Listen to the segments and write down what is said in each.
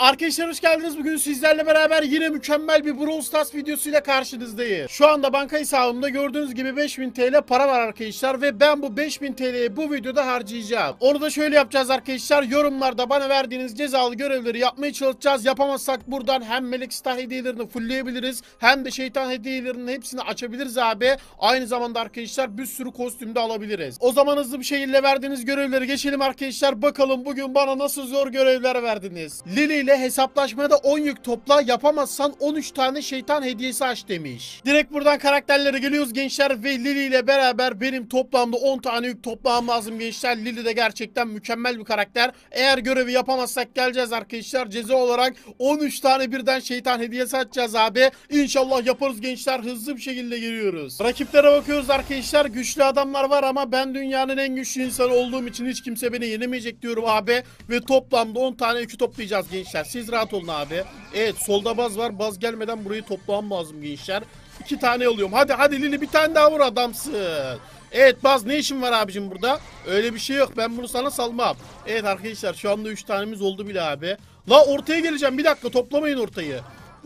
Arkadaşlar hoş geldiniz. Bugün sizlerle beraber yine mükemmel bir Brawl Stars videosuyla karşınızdayız. Şu anda banka hesabımda gördüğünüz gibi 5000 TL para var arkadaşlar ve ben bu 5000 TL'yi bu videoda harcayacağım. Onu da şöyle yapacağız arkadaşlar. Yorumlarda bana verdiğiniz cezalı görevleri yapmaya çalışacağız. Yapamazsak buradan hem Melek Star hediyelerini fullleyebiliriz hem de şeytan hediyelerinin hepsini açabiliriz abi. Aynı zamanda arkadaşlar bir sürü kostüm de alabiliriz. O zaman hızlı bir şekilde verdiğiniz görevleri geçelim arkadaşlar. Bakalım bugün bana nasıl zor görevler verdiniz. Lili ile hesaplaşmada 10 yük topla yapamazsan 13 tane şeytan hediyesi aç demiş. Direkt buradan karakterlere geliyoruz gençler ve Lili ile beraber benim toplamda 10 tane yük toplamam lazım gençler. Lili de gerçekten mükemmel bir karakter. Eğer görevi yapamazsak geleceğiz arkadaşlar. Ceza olarak 13 tane birden şeytan hediyesi açacağız abi. İnşallah yaparız gençler. Hızlı bir şekilde giriyoruz. Rakiplere bakıyoruz arkadaşlar. Güçlü adamlar var ama ben dünyanın en güçlü insanı olduğum için hiç kimse beni yenemeyecek diyorum abi. Ve toplamda 10 tane yükü toplayacağız gençler. Siz rahat olun abi. Evet solda baz var. Baz gelmeden burayı toplamam lazım gençler. İki tane alıyorum. Hadi hadi Lili bir tane daha vur adamsın. Evet Baz ne işin var abicim burada? Öyle bir şey yok. Ben bunu sana salmam. Evet arkadaşlar şu anda 3 tanemiz oldu bile abi. La ortaya geleceğim. Bir dakika toplamayın ortayı.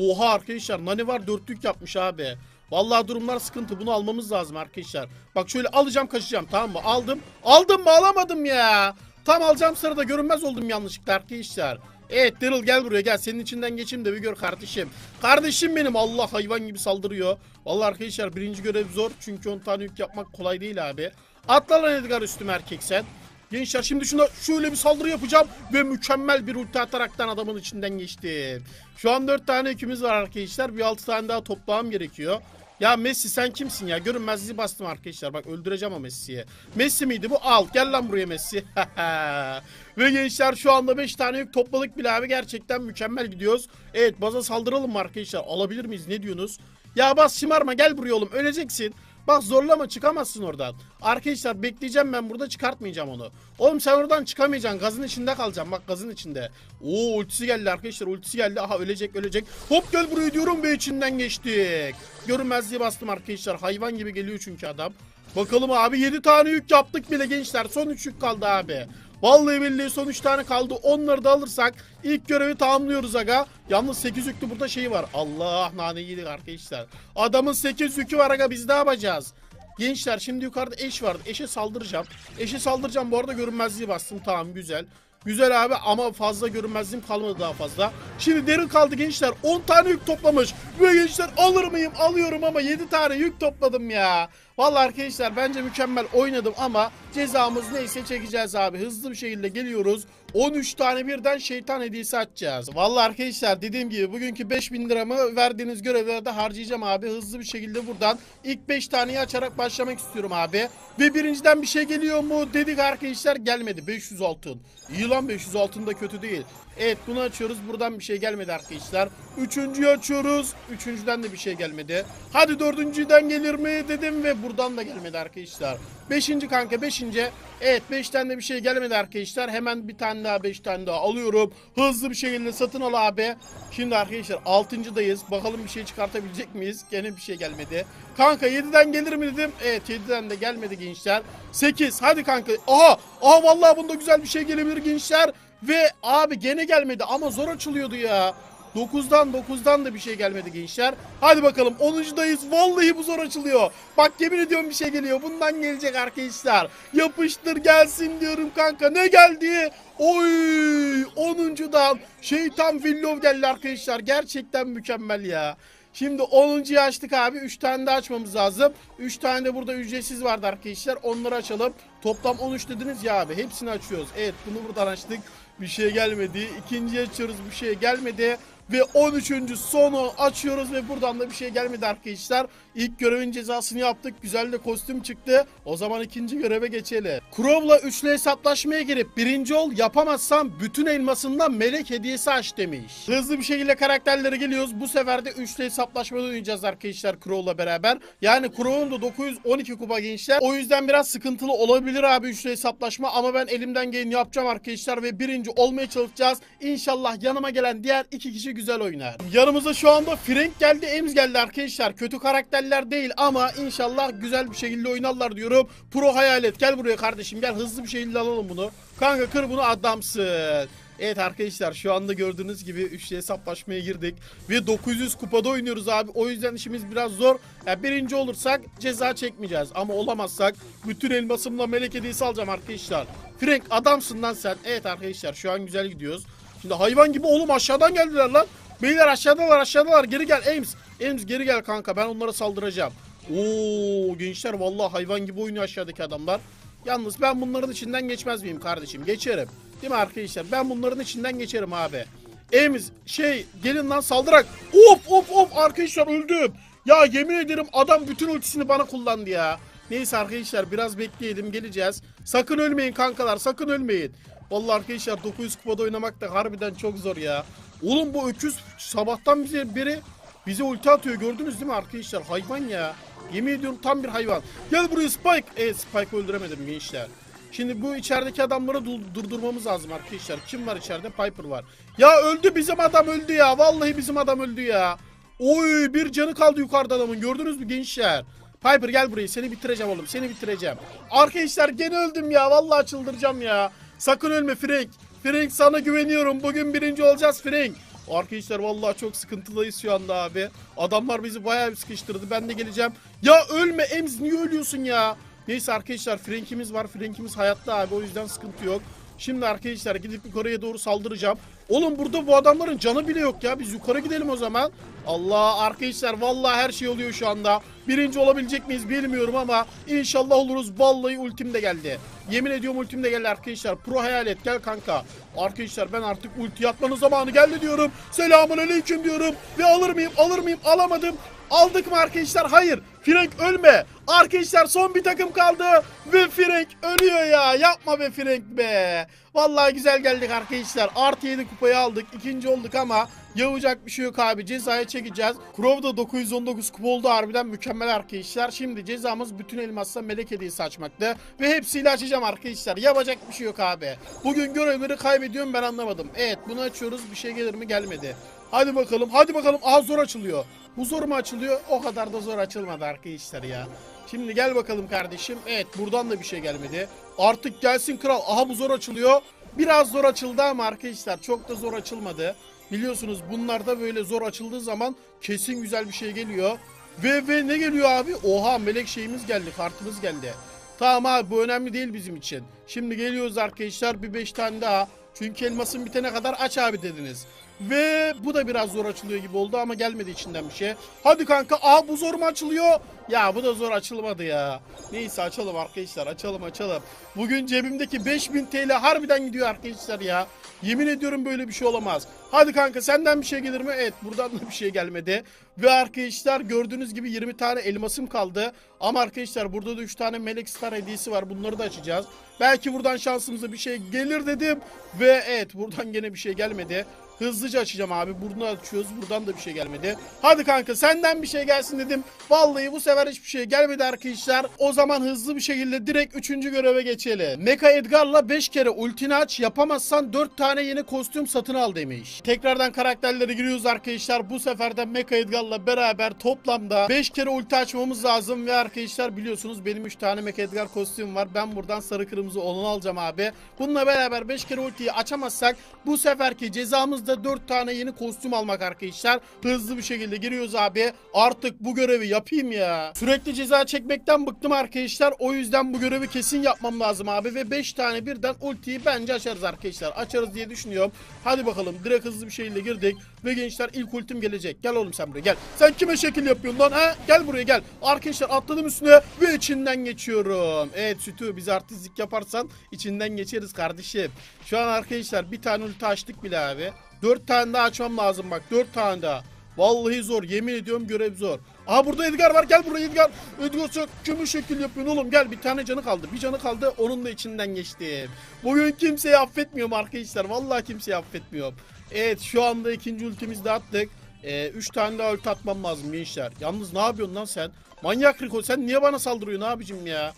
Oha arkadaşlar Nani var dörtlük yapmış abi. Vallahi durumlar sıkıntı. Bunu almamız lazım arkadaşlar. Bak şöyle alacağım kaçacağım tamam mı? Aldım. Aldım mı alamadım ya. Tam alacağım sırada görünmez oldum yanlışlıkla arkadaşlar. Evet Daryl gel buraya gel. Senin içinden geçeyim de bir gör kardeşim. Kardeşim benim Allah hayvan gibi saldırıyor. Vallahi arkadaşlar birinci görev zor. Çünkü 10 tane yük yapmak kolay değil abi. Atla lan Edgar üstüme erkek sen. Gençler şimdi şuna şöyle bir saldırı yapacağım ve mükemmel bir ulti ataraktan adamın içinden geçtim. Şu an 4 tane yükümüz var arkadaşlar. Bir 6 tane daha toplamam gerekiyor. Ya Messi sen kimsin ya? Görünmezliği bastım arkadaşlar. Bak öldüreceğim o Messi'yi. Messi miydi bu? Al gel lan buraya Messi. Ve gençler şu anda 5 tane yük topladık bile abi. Gerçekten mükemmel gidiyoruz. Evet baza saldıralım mı arkadaşlar? Alabilir miyiz? Ne diyorsunuz? Ya bas şımarma gel buraya oğlum. Öleceksin. Bak zorlama çıkamazsın oradan. Arkadaşlar bekleyeceğim ben burada çıkartmayacağım onu. Oğlum sen oradan çıkamayacaksın. Gazın içinde kalacaksın. Bak gazın içinde. Oo ultisi geldi arkadaşlar. Ultisi geldi. Aha ölecek ölecek. Hop gel buraya diyorum ve içinden geçtik. Görünmezliği bastım arkadaşlar. Hayvan gibi geliyor çünkü adam. Bakalım abi 7 tane yük yaptık bile gençler. Son 3 yük kaldı abi. Vallahi billahi son 3 tane kaldı. Onları da alırsak ilk görevi tamamlıyoruz aga. Yalnız 8 yüklü burada şey var. Allah nane yedik arkadaşlar. Adamın 8 yükü var aga biz ne yapacağız? Gençler şimdi yukarıda eş vardı. Eşe saldıracağım. Eşe saldıracağım. Bu arada görünmezliği bastım. Tamam güzel. Güzel abi ama fazla görünmezliğim kalmadı daha fazla. Şimdi derin kaldı gençler. 10 tane yük toplamış. Ve gençler alır mıyım? Alıyorum ama 7 tane yük topladım ya. Vallahi arkadaşlar bence mükemmel oynadım ama cezamız neyse çekeceğiz abi. Hızlı bir şekilde geliyoruz. 13 tane birden şeytan hediyesi açacağız. Vallahi arkadaşlar dediğim gibi bugünkü 5000 liramı verdiğiniz görevlerde harcayacağım abi. Hızlı bir şekilde buradan ilk 5 taneyi açarak başlamak istiyorum abi. Ve birinciden bir şey geliyor mu dedik arkadaşlar gelmedi. 500 altın. İyi lan 500 altın da kötü değil. Evet bunu açıyoruz. Buradan bir şey gelmedi arkadaşlar. Üçüncüyü açıyoruz. Üçüncüden de bir şey gelmedi. Hadi dördüncüden gelir mi dedim ve buradan da gelmedi arkadaşlar. Beşinci kanka beşinci. Evet beşten de bir şey gelmedi arkadaşlar. Hemen bir tane daha beş tane daha alıyorum. Hızlı bir şekilde satın al abi. Şimdi arkadaşlar altıncıdayız. Bakalım bir şey çıkartabilecek miyiz? Gene bir şey gelmedi. Kanka 7'den gelir mi dedim. Evet 7'den de gelmedi gençler. 8 hadi kanka. Aha aha vallahi bunda güzel bir şey gelebilir gençler. Ve abi gene gelmedi ama zor açılıyordu ya. 9'dan 9'dan da bir şey gelmedi gençler. Hadi bakalım 10'uncudayız. Vallahi bu zor açılıyor. Bak yemin ediyorum bir şey geliyor. Bundan gelecek arkadaşlar. Yapıştır gelsin diyorum kanka. Ne geldi? Oy 10'uncudan şeytan villov geldi arkadaşlar. Gerçekten mükemmel ya. Şimdi 10'uncuyu açtık abi. 3 tane de açmamız lazım. 3 tane de burada ücretsiz vardı arkadaşlar. Onları açalım. Toplam 13 dediniz ya abi. Hepsini açıyoruz. Evet bunu buradan açtık. Bir şey gelmedi. İkinciyi açıyoruz. Bir şey gelmedi. Ve 13. sonu açıyoruz ve buradan da bir şey gelmedi arkadaşlar. İlk görevin cezasını yaptık. Güzel de kostüm çıktı. O zaman ikinci göreve geçelim. Crow'la üçlü hesaplaşmaya girip birinci ol yapamazsam bütün elmasından melek hediyesi aç demiş. Hızlı bir şekilde karakterlere geliyoruz. Bu sefer de üçlü hesaplaşmada oynayacağız arkadaşlar Crow'la beraber. Yani Crow'un da 912 kupa gençler. O yüzden biraz sıkıntılı olabilir abi üçlü hesaplaşma ama ben elimden geleni yapacağım arkadaşlar ve birinci olmaya çalışacağız. İnşallah yanıma gelen diğer iki kişi güzel oynar. Yanımıza şu anda Frank geldi, Ems geldi arkadaşlar. Kötü karakterler değil ama inşallah güzel bir şekilde oynarlar diyorum. Pro Hayalet gel buraya kardeşim gel hızlı bir şekilde alalım bunu. Kanka kır bunu adamsın. Evet arkadaşlar şu anda gördüğünüz gibi üçlü hesaplaşmaya girdik. Ve 900 kupada oynuyoruz abi. O yüzden işimiz biraz zor. Yani birinci olursak ceza çekmeyeceğiz. Ama olamazsak bütün elmasımla melek hediyesi alacağım arkadaşlar. Frank adamsın lan sen. Evet arkadaşlar şu an güzel gidiyoruz. Şimdi hayvan gibi oğlum aşağıdan geldiler lan. Beyler aşağıdalar aşağıdalar geri gel Ames. Ames geri gel kanka ben onlara saldıracağım. Oo gençler vallahi hayvan gibi oynuyor aşağıdaki adamlar. Yalnız ben bunların içinden geçmez miyim kardeşim? Geçerim. Değil mi arkadaşlar? Ben bunların içinden geçerim abi. Emiz şey gelin lan saldırak. Of of of arkadaşlar öldüm. Ya yemin ederim adam bütün ultisini bana kullandı ya. Neyse arkadaşlar biraz bekleyelim geleceğiz. Sakın ölmeyin kankalar sakın ölmeyin. Vallahi arkadaşlar 900 kupada oynamak da harbiden çok zor ya. Oğlum bu öküz sabahtan bize beri bize ulti atıyor gördünüz değil mi arkadaşlar? Hayvan ya. Yemin ediyorum tam bir hayvan. Gel buraya Spike. Evet Spike öldüremedim gençler. Şimdi bu içerideki adamları dur- durdurmamız lazım arkadaşlar. Kim var içeride? Piper var. Ya öldü bizim adam öldü ya. Vallahi bizim adam öldü ya. Oy bir canı kaldı yukarıda adamın. Gördünüz mü gençler? Piper gel buraya. Seni bitireceğim oğlum. Seni bitireceğim. Arkadaşlar gene öldüm ya. Vallahi çıldıracağım ya. Sakın ölme Frank. Frank sana güveniyorum. Bugün birinci olacağız Frank. Arkadaşlar vallahi çok sıkıntıdayız şu anda abi. Adamlar bizi bayağı bir sıkıştırdı. Ben de geleceğim. Ya ölme Ems niye ölüyorsun ya? Neyse arkadaşlar Frank'imiz var. Frank'imiz hayatta abi o yüzden sıkıntı yok. Şimdi arkadaşlar gidip yukarıya doğru saldıracağım. Oğlum burada bu adamların canı bile yok ya. Biz yukarı gidelim o zaman. Allah arkadaşlar vallahi her şey oluyor şu anda. Birinci olabilecek miyiz bilmiyorum ama inşallah oluruz. Vallahi ultim de geldi. Yemin ediyorum ultim de geldi arkadaşlar. Pro hayalet gel kanka. Arkadaşlar ben artık ulti atmanın zamanı geldi diyorum. Selamun aleyküm diyorum. Ve alır mıyım alır mıyım alamadım. Aldık mı arkadaşlar? Hayır. Frank ölme. Arkadaşlar son bir takım kaldı. Ve Frank ölüyor ya. Yapma be Frank be. Vallahi güzel geldik arkadaşlar. Artı 7 kupayı aldık. İkinci olduk ama yapacak bir şey yok abi. Cezaya çekeceğiz. Crow'da 919 kupa oldu harbiden mükemmel arkadaşlar. Şimdi cezamız bütün elmasla melek hediyesi açmakta. Ve hepsiyle açacağım arkadaşlar. Yapacak bir şey yok abi. Bugün görevleri kaybediyorum ben anlamadım. Evet bunu açıyoruz. Bir şey gelir mi gelmedi. Hadi bakalım hadi bakalım. Aha zor açılıyor. Bu zor mu açılıyor? O kadar da zor açılmadı arkadaşlar ya. Şimdi gel bakalım kardeşim. Evet buradan da bir şey gelmedi. Artık gelsin kral. Aha bu zor açılıyor. Biraz zor açıldı ama arkadaşlar çok da zor açılmadı. Biliyorsunuz bunlarda böyle zor açıldığı zaman kesin güzel bir şey geliyor. Ve ve ne geliyor abi? Oha melek şeyimiz geldi kartımız geldi. Tamam abi bu önemli değil bizim için. Şimdi geliyoruz arkadaşlar bir 5 tane daha. Çünkü elmasın bitene kadar aç abi dediniz. Ve bu da biraz zor açılıyor gibi oldu ama gelmedi içinden bir şey. Hadi kanka aa bu zor mu açılıyor? Ya bu da zor açılmadı ya. Neyse açalım arkadaşlar açalım açalım. Bugün cebimdeki 5000 TL harbiden gidiyor arkadaşlar ya. Yemin ediyorum böyle bir şey olamaz. Hadi kanka senden bir şey gelir mi? Evet buradan da bir şey gelmedi. Ve arkadaşlar gördüğünüz gibi 20 tane elmasım kaldı. Ama arkadaşlar burada da 3 tane Melek Star hediyesi var. Bunları da açacağız. Belki buradan şansımıza bir şey gelir dedim. Ve evet buradan gene bir şey gelmedi. Hızlıca açacağım abi. Bunu açıyoruz. Buradan da bir şey gelmedi. Hadi kanka senden bir şey gelsin dedim. Vallahi bu sefer hiçbir şey gelmedi arkadaşlar. O zaman hızlı bir şekilde direkt 3. göreve geçelim. Mecha Edgar'la 5 kere ultini aç. Yapamazsan 4 tane yeni kostüm satın al demiş. Tekrardan karakterlere giriyoruz arkadaşlar. Bu sefer de Mecha Edgar'la beraber toplamda 5 kere ulti açmamız lazım. Ve arkadaşlar biliyorsunuz benim 3 tane Mecha Edgar kostüm var. Ben buradan sarı kırmızı olanı alacağım abi. Bununla beraber 5 kere ultiyi açamazsak bu seferki cezamız da 4 tane yeni kostüm almak arkadaşlar. Hızlı bir şekilde giriyoruz abi. Artık bu görevi yapayım ya. Sürekli ceza çekmekten bıktım arkadaşlar. O yüzden bu görevi kesin yapmam lazım abi. Ve 5 tane birden ultiyi bence açarız arkadaşlar. Açarız diye düşünüyorum. Hadi bakalım direkt hızlı bir şekilde girdik. Ve gençler ilk ultim gelecek. Gel oğlum sen buraya gel. Sen kime şekil yapıyorsun lan ha? Gel buraya gel. Arkadaşlar atladım üstüne ve içinden geçiyorum. Evet sütü biz artistlik yaparsan içinden geçeriz kardeşim. Şu an arkadaşlar bir tane ulti açtık bile abi. Dört tane daha açmam lazım bak. Dört tane daha. Vallahi zor. Yemin ediyorum görev zor. Aha burada Edgar var. Gel buraya Edgar. Edgar sen kimi şekil yapıyorsun oğlum? Gel bir tane canı kaldı. Bir canı kaldı. Onun da içinden geçtim. Bugün kimseyi affetmiyorum arkadaşlar. Vallahi kimseyi affetmiyorum. Evet şu anda ikinci ultimizi de attık. Ee, üç tane daha ulti atmam lazım gençler. Yalnız ne yapıyorsun lan sen? Manyak Riko sen niye bana saldırıyorsun abicim ya?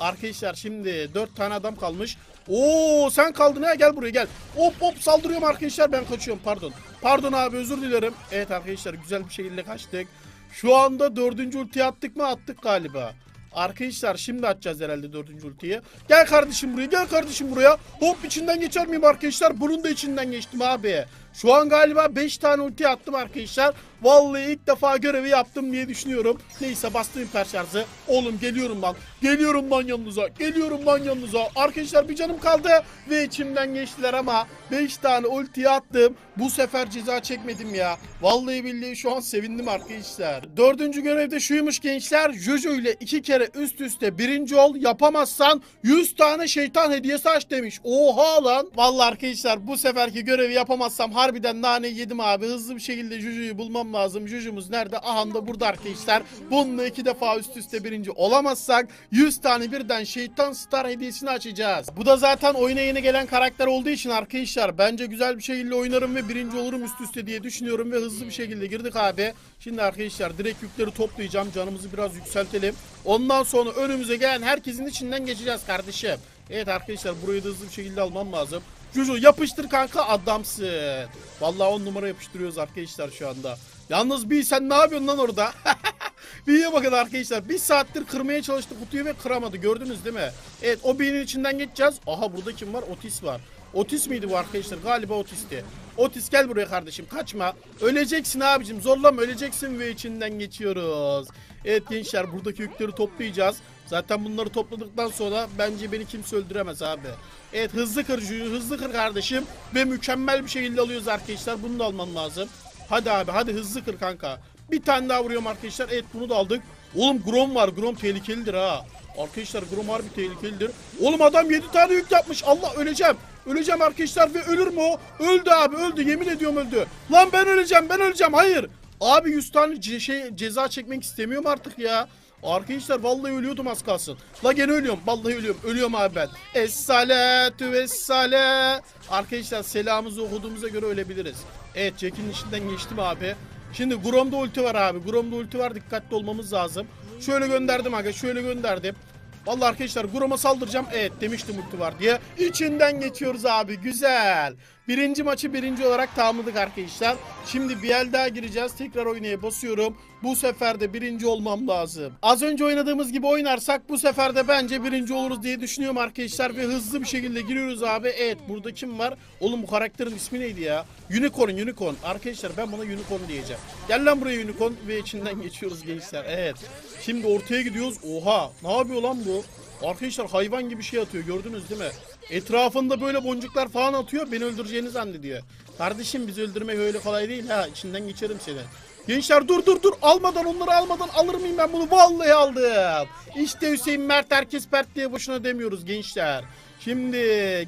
Arkadaşlar şimdi 4 tane adam kalmış. Oo sen kaldın ha gel buraya gel. Hop hop saldırıyorum arkadaşlar ben kaçıyorum pardon. Pardon abi özür dilerim. Evet arkadaşlar güzel bir şekilde kaçtık. Şu anda dördüncü ultiyi attık mı attık galiba. Arkadaşlar şimdi atacağız herhalde dördüncü ultiyi. Gel kardeşim buraya gel kardeşim buraya. Hop içinden geçer miyim arkadaşlar? Bunun da içinden geçtim abi. Şu an galiba 5 tane ulti attım arkadaşlar. Vallahi ilk defa görevi yaptım diye düşünüyorum. Neyse bastım hiper şarjı. Oğlum geliyorum lan. Geliyorum lan yanınıza. Geliyorum lan yanınıza. Arkadaşlar bir canım kaldı. Ve içimden geçtiler ama 5 tane ulti attım. Bu sefer ceza çekmedim ya. Vallahi billahi şu an sevindim arkadaşlar. Dördüncü görevde şuymuş gençler. Jojo ile iki kere üst üste birinci ol. Yapamazsan 100 tane şeytan hediyesi aç demiş. Oha lan. Vallahi arkadaşlar bu seferki görevi yapamazsam harbiden nane yedim abi. Hızlı bir şekilde Jojo'yu bulmam lazım. Jojo'muz nerede? Aha da burada arkadaşlar. Bununla iki defa üst üste birinci olamazsak 100 tane birden şeytan star hediyesini açacağız. Bu da zaten oyuna yeni gelen karakter olduğu için arkadaşlar bence güzel bir şekilde oynarım ve birinci olurum üst üste diye düşünüyorum ve hızlı bir şekilde girdik abi. Şimdi arkadaşlar direkt yükleri toplayacağım. Canımızı biraz yükseltelim. Ondan sonra önümüze gelen herkesin içinden geçeceğiz kardeşim. Evet arkadaşlar burayı da hızlı bir şekilde almam lazım. Jojo yapıştır kanka adamsın. Vallahi on numara yapıştırıyoruz arkadaşlar şu anda. Yalnız bir sen ne yapıyorsun lan orada? Büyüye bakın arkadaşlar. Bir saattir kırmaya çalıştı kutuyu ve kıramadı. Gördünüz değil mi? Evet o beynin içinden geçeceğiz. Aha burada kim var? Otis var. Otis miydi bu arkadaşlar? Galiba Otis'ti. Otis gel buraya kardeşim. Kaçma. Öleceksin abicim. Zorlama öleceksin ve içinden geçiyoruz. Evet gençler buradaki yükleri toplayacağız. Zaten bunları topladıktan sonra bence beni kimse öldüremez abi. Evet hızlı kır hızlı kır kardeşim. Ve mükemmel bir şekilde alıyoruz arkadaşlar. Bunu da alman lazım. Hadi abi hadi hızlı kır kanka. Bir tane daha vuruyorum arkadaşlar. Evet bunu da aldık. Oğlum Grom var. Grom tehlikelidir ha. Arkadaşlar Grom harbi tehlikelidir. Oğlum adam 7 tane yük yapmış. Allah öleceğim. Öleceğim arkadaşlar ve ölür mü o? Öldü abi öldü. Yemin ediyorum öldü. Lan ben öleceğim ben öleceğim. Hayır. Abi 100 tane ce- şey ceza çekmek istemiyorum artık ya. Arkadaşlar vallahi ölüyordum az kalsın. La gene ölüyorum. Vallahi ölüyorum. Ölüyorum abi ben. Es-salatu es-sala. Arkadaşlar selamımızı okuduğumuza göre ölebiliriz. Evet Jack'in içinden geçtim abi. Şimdi Grom'da ulti var abi. Grom'da ulti var. Dikkatli olmamız lazım. Şöyle gönderdim aga. Şöyle gönderdim. Vallahi arkadaşlar Grom'a saldıracağım. Evet demiştim ulti var diye. İçinden geçiyoruz abi. Güzel. Birinci maçı birinci olarak tamamladık arkadaşlar. Şimdi bir el daha gireceğiz. Tekrar oynaya basıyorum. Bu sefer de birinci olmam lazım. Az önce oynadığımız gibi oynarsak bu sefer de bence birinci oluruz diye düşünüyorum arkadaşlar. Ve hızlı bir şekilde giriyoruz abi. Evet burada kim var? Oğlum bu karakterin ismi neydi ya? Unicorn Unicorn. Arkadaşlar ben buna Unicorn diyeceğim. Gel lan buraya Unicorn ve içinden geçiyoruz gençler. Evet. Şimdi ortaya gidiyoruz. Oha ne yapıyor lan bu? Arkadaşlar hayvan gibi şey atıyor gördünüz değil mi? Etrafında böyle boncuklar falan atıyor beni öldüreceğini zannediyor. Kardeşim bizi öldürmek öyle kolay değil ha içinden geçerim seni. Gençler dur dur dur almadan onları almadan alır mıyım ben bunu vallahi aldım. İşte Hüseyin Mert herkes Pert diye boşuna demiyoruz gençler. Şimdi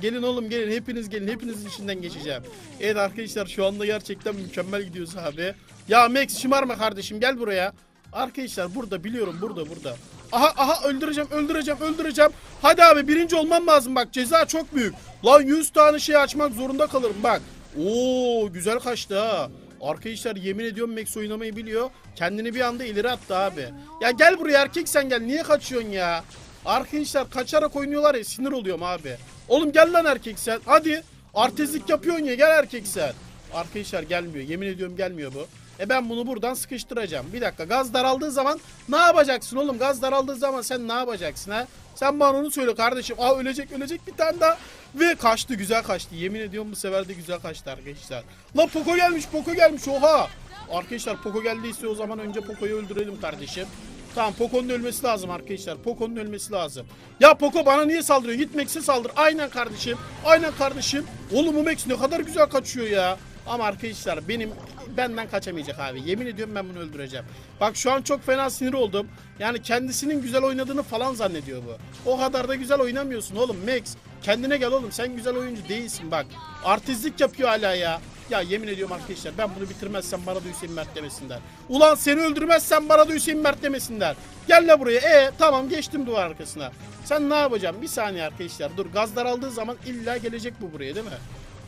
gelin oğlum gelin hepiniz gelin hepinizin içinden geçeceğim. Evet arkadaşlar şu anda gerçekten mükemmel gidiyoruz abi. Ya Max şımarma kardeşim gel buraya. Arkadaşlar burada biliyorum burada burada. Aha aha öldüreceğim öldüreceğim öldüreceğim. Hadi abi birinci olmam lazım bak ceza çok büyük. Lan 100 tane şey açmak zorunda kalırım bak. Oo güzel kaçtı ha. Arkadaşlar yemin ediyorum Max oynamayı biliyor. Kendini bir anda ileri attı abi. Ya gel buraya erkek sen gel niye kaçıyorsun ya? Arkadaşlar kaçarak oynuyorlar ya sinir oluyorum abi. Oğlum gel lan erkek sen hadi. Artistlik yapıyorsun ya gel erkek sen. Arkadaşlar gelmiyor yemin ediyorum gelmiyor bu. E ben bunu buradan sıkıştıracağım. Bir dakika gaz daraldığı zaman ne yapacaksın oğlum? Gaz daraldığı zaman sen ne yapacaksın ha? Sen bana onu söyle kardeşim. Aa ölecek ölecek bir tane daha. Ve kaçtı güzel kaçtı. Yemin ediyorum bu sefer de güzel kaçtı arkadaşlar. La Poco gelmiş Poco gelmiş oha. Arkadaşlar Poco geldiyse o zaman önce Poco'yu öldürelim kardeşim. Tamam Poco'nun ölmesi lazım arkadaşlar. Poco'nun ölmesi lazım. Ya Poco bana niye saldırıyor? Git Max'e saldır. Aynen kardeşim. Aynen kardeşim. Oğlum bu Max ne kadar güzel kaçıyor ya. Ama arkadaşlar benim benden kaçamayacak abi. Yemin ediyorum ben bunu öldüreceğim. Bak şu an çok fena sinir oldum. Yani kendisinin güzel oynadığını falan zannediyor bu. O kadar da güzel oynamıyorsun oğlum Max. Kendine gel oğlum sen güzel oyuncu değilsin bak. Artistlik yapıyor hala ya. Ya yemin ediyorum arkadaşlar ben bunu bitirmezsem bana da Hüseyin Mert demesinler. Ulan seni öldürmezsem bana da Hüseyin Mert demesinler. Gel la buraya. E tamam geçtim duvar arkasına. Sen ne yapacaksın? Bir saniye arkadaşlar. Dur gaz daraldığı zaman illa gelecek bu buraya değil mi?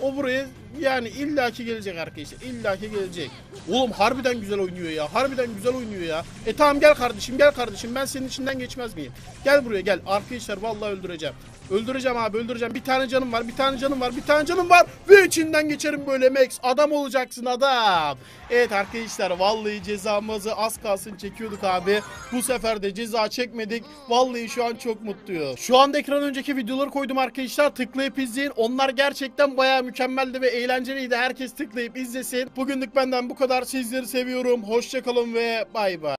O buraya yani illaki gelecek arkadaşlar. illaki gelecek. Oğlum harbiden güzel oynuyor ya. Harbiden güzel oynuyor ya. E tamam gel kardeşim gel kardeşim. Ben senin içinden geçmez miyim? Gel buraya gel. Arkadaşlar vallahi öldüreceğim. Öldüreceğim abi öldüreceğim. Bir tane canım var bir tane canım var bir tane canım var. Ve içinden geçerim böyle Max. Adam olacaksın adam. Evet arkadaşlar vallahi cezamızı az kalsın çekiyorduk abi. Bu sefer de ceza çekmedik. Vallahi şu an çok mutluyuz. Şu anda ekran önceki videoları koydum arkadaşlar. Tıklayıp izleyin. Onlar gerçekten baya mükemmeldi ve eğlenceliydi. Herkes tıklayıp izlesin. Bugünlük benden bu kadar. Sizleri seviyorum. Hoşçakalın ve bay bay.